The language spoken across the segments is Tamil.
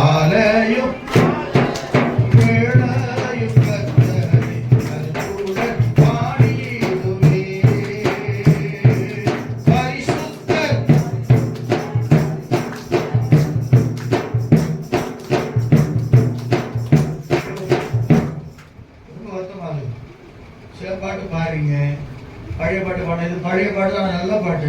ஆலையும் பாட்டு பாருங்க பழைய பாட்டு பாட்டு இது பழைய பாட்டு தான் நல்ல பாட்டு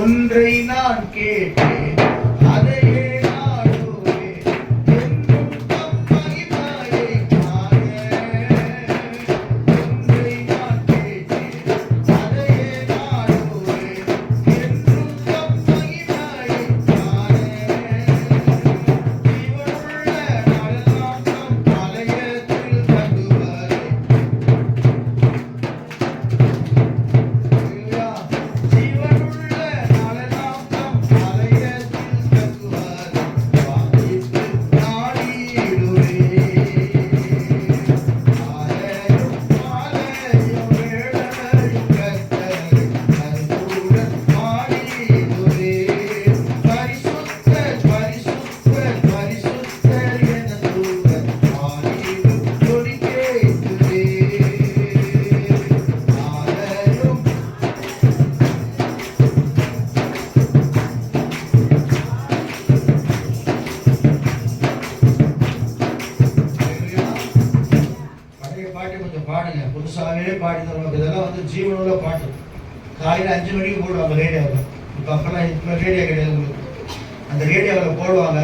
ஒன்றை நான் கேட்டேன் பாடுங்க புதுசாகவே பாடி தருவாங்க இதெல்லாம் வந்து ஜீவனுள்ள பாட்டு. காலையில் அஞ்சு மணிக்கு போடுவாங்க ரேடியோவில் இப்போ அப்பெல்லாம் இப்போ ரேடியோ கிடையாது உங்களுக்கு. அந்த ரேடியோவில் போடுவாங்க.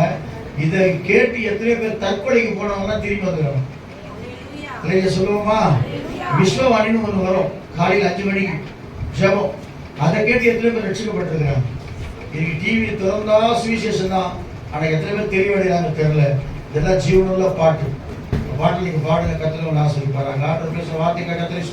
இதை கேட்டு எத்தனை பேர் தற்கொலைக்கு போனவங்கலாம் திரும்பி வந்துடுவாங்க இல்லையா சொல்லுவோமா? விஸ்வவாணின்னு ஒன்று வரும். காலையில் அஞ்சு மணிக்கு. ஜபம். அதை கேட்டு எத்தனை பேர் ரட்சிக்கப்பட்டிருக்கிறாங்க இன்னைக்கு டிவி திறந்தா சுவிசேஷன் தான் ஆனால் எத்தனை பேர் தெரிய வேண்டியதாங்க தெரியல. இதெல்லாம் ஜீவனுள்ள பாட்டு. இந்த பாட்டு நீங்க பாடுங்க கத்துல ஆசிரியப்பாரு அங்க ஆண்டு பேசுற வார்த்தை கத்திரி